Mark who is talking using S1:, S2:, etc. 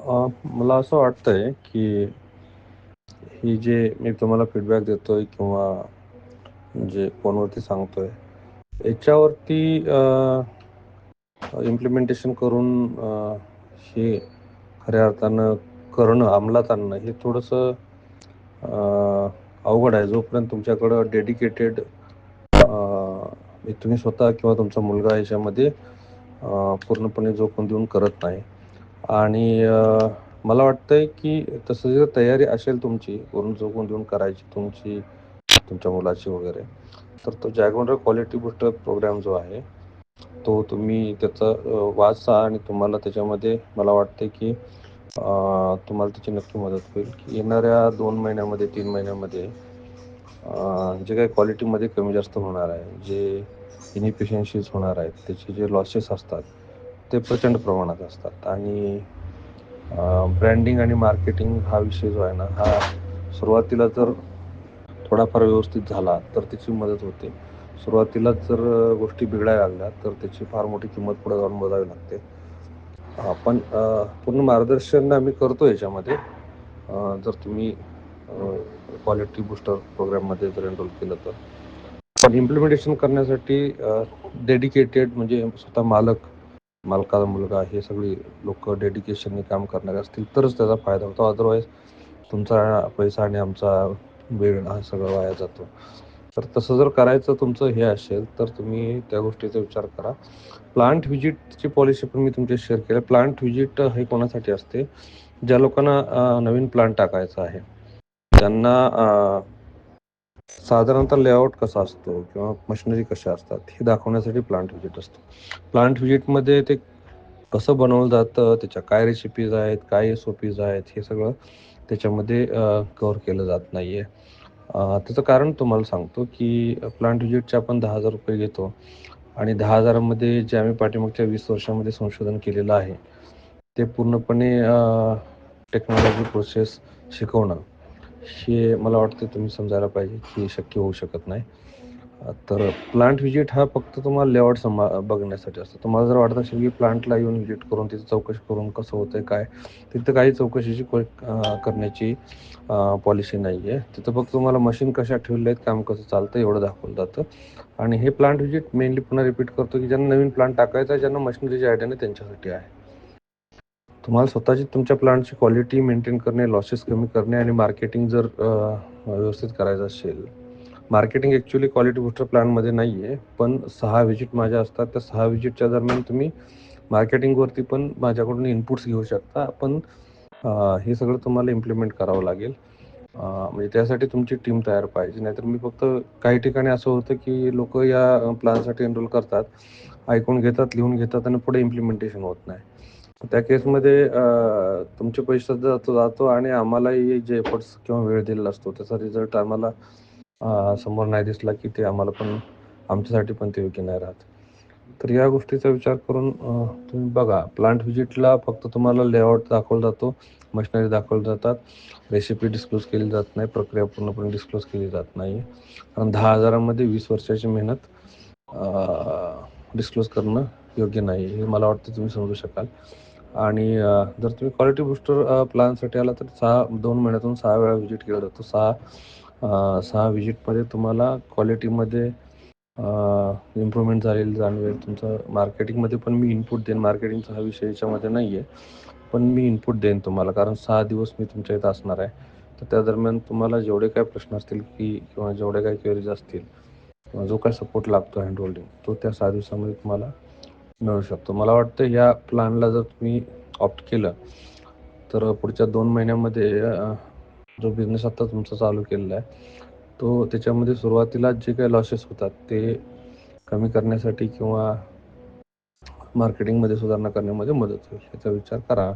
S1: मला असं वाटतंय, की ही जे मी तुम्हाला फीडबॅक देतोय किंवा जे फोनवरती सांगतोय, याच्यावरती इम्प्लिमेंटेशन करून हे खऱ्या अर्थानं करणं, अंमलात आणणं हे थोडंसं अवघड आहे. जोपर्यंत तुमच्याकडं डेडिकेटेड तुम्ही स्वतः किंवा तुमचा मुलगा याच्यामध्ये पूर्णपणे जोखून देऊन करत नाही. आणि मला वाटतंय, की तसं जर तयारी असेल तुमची वरून झोकून देऊन करायची तुमची, तुमच्या मुलाची वगैरे, तर तो जॅगोंडर क्वालिटी बुस्टर प्रोग्राम जो आहे, तो तुम्ही त्याचा वाचा आणि तुम्हाला त्याच्यामध्ये मला वाटतंय, की तुम्हाला त्याची नक्की मदत होईल, की येणाऱ्या दोन महिन्यामध्ये, तीन महिन्यामध्ये जे काही क्वालिटीमध्ये कमी जास्त होणार आहे, जे इनिफिशियन्सीज होणार आहेत, त्याचे जे लॉसेस असतात, ते प्रचंड प्रमाणात असतात आणि ब्रँडिंग आणि मार्केटिंग हा विषय जो आहे ना, हा सुरुवातीला जर थोडाफार व्यवस्थित झाला, तर त्याची मदत होते. सुरुवातीलाच जर गोष्टी बिघडायला लागल्या, तर त्याची फार मोठी किंमत पुढे जाऊन बजावी लागते. पण पूर्ण मार्गदर्शन आम्ही करतो याच्यामध्ये. जर तुम्ही क्वालिटी बूस्टर प्रोग्राममध्ये जर एनरोल केलं तर. पण इम्प्लिमेंटेशन करण्यासाठी डेडिकेटेड म्हणजे स्वतः मालक, मालकाचा मुलगा हे सगळी लोक डेडिकेशनने काम करणारे असतील, तरच त्याचा फायदा होतो. अदरवाईज तुमचा पैसा आणि आमचा वेळ हा सगळं वाया जातो. तर तसं जर करायचं तुमचं हे असेल, तर तुम्ही त्या गोष्टीचा विचार करा. प्लांट व्हिजिटची पॉलिसी पण मी तुमच्या शेअर केलं. प्लांट व्हिजिट हे कोणासाठी असते? ज्या लोकांना नवीन प्लांट टाकायचा आहे. त्यांना साधारणतः लेआउट कसा असतो किंवा मशिनरी कशा असतात, हे दाखवण्यासाठी प्लांट व्हिजिट असतो. प्लांट व्हिजिटमध्ये ते कसं बनवलं जातं, त्याच्या काय रेसिपीज आहेत, काय एस-ओ-पीज आहेत, हे सगळं त्याच्यामध्ये कव्हर केलं जात नाही आहे त्याचं कारण तुम्हाला सांगतो, की प्लांट व्हिजिटचे आपण ₹10,000 घेतो आणि दहा हजारामध्ये जे आम्ही पाठीमागच्या वीस वर्षामध्ये संशोधन केलेलं आहे, ते पूर्णपणे टेक्नॉलॉजी प्रोसेस शिकवणं, हे मला वाटतं तुम्ही समजायला पाहिजे, की शक्य होऊ शकत नाही. तर प्लांट व्हिजिट हा फक्त तुम्हाला लेआउट समा बघण्यासाठी असतो. तुम्हाला जर वाटत असेल, की प्लांटला येऊन व्हिजिट करून तिथं चौकशी करून कसं होतंय, काय? तिथं काही चौकशीची करण्याची पॉलिसी नाही आहे तिथं फक्त तुम्हाला मशीन कशा ठेवल्या आहेत, काम कसं चालतं एवढं दाखवलं जातं. आणि हे प्लांट व्हिजिट मेनली पुन्हा रिपीट करतो, की ज्यांना नवीन प्लांट टाकायचा आहे, ज्यांना मशिनरीची आयडिया नाही त्यांच्यासाठी आहे. तुम्हाला स्वतःची तुमच्या प्लांटची क्वालिटी मेंटेन करणे, लॉसेस कमी करणे आणि मार्केटिंग जर व्यवस्थित करायचं असेल, मार्केटिंग ॲक्च्युली क्वालिटी बुस्टर प्लॅनमध्ये नाही आहे पण सहा व्हिजिट माझ्या असतात. त्या सहा व्हिजिटच्या दरम्यान तुम्ही मार्केटिंगवरती पण माझ्याकडून इनपुट्स घेऊ शकता. पण हे सगळं तुम्हाला इम्प्लिमेंट करावं लागेल. म्हणजे त्यासाठी तुमची टीम तयार पाहिजे. नाहीतर मी फक्त काही ठिकाणी असं होतं, की लोक या प्लॅनसाठी एनरोल करतात, ऐकून घेतात, लिहून घेतात आणि पुढे इम्प्लिमेंटेशन होत नाही. त्या केसमध्ये तुमचे पैसे जातो जातो आणि आम्हालाही जे एफर्ट्स किंवा वेळ दिलेला असतो, त्याचा रिझल्ट आम्हाला समोर नाही दिसला, की ते आम्हाला पण आमच्यासाठी पण ते योग्य नाही राहत. तर या गोष्टीचा विचार करून तुम्ही बघा. प्लांट व्हिजिटला फक्त तुम्हाला लेआउट दाखवला जातो, मशिनरी दाखवली जातात, रेसिपी डिस्क्लोज केली जात नाही, प्रक्रिया पूर्णपणे डिस्क्लोज केली जात नाही. कारण दहा हजारामध्ये वीस वर्षाची मेहनत डिस्क्लोज करणं योग्य नाही. हे मला वाटतं तुम्ही समजू शकाल. आणि जर तुम्ही क्वालिटी बूस्टर प्लॅनसाठी आला तर 6 2 महिन्यातून सहा वेळा व्हिजिट केला जातो. सहा सहा व्हिजिटमध्ये तुम्हाला क्वालिटीमध्ये इम्प्रूव्हमेंट झालेली जाणवेल. तुमचं मार्केटिंगमध्ये पण मी इनपुट देईन. मार्केटिंगचा हा विषय याच्यामध्ये नाही आहे पण मी इनपुट देईन तुम्हाला कारण सहा दिवस मी तुमच्या इथं असणार आहे. तर त्या दरम्यान तुम्हाला जेवढे काय प्रश्न असतील, की किंवा जेवढे काय क्वेरीज असतील किंवा जो काय सपोर्ट लागतो हँड होल्डिंग, तो त्या सहा दिवसामध्ये तुम्हाला मिळू शकतो. मला वाटतं या प्लॅनला जर तुम्ही ऑप्ट केलं, तर पुढच्या दोन महिन्यामध्ये जो बिझनेस आता तुमचा चालू केलेला आहे, तो त्याच्यामध्ये सुरुवातीला जे काही लॉसेस होतात, ते कमी करण्यासाठी किंवा मार्केटिंगमध्ये सुधारणा करण्यामध्ये मदत होईल. याचा विचार करा.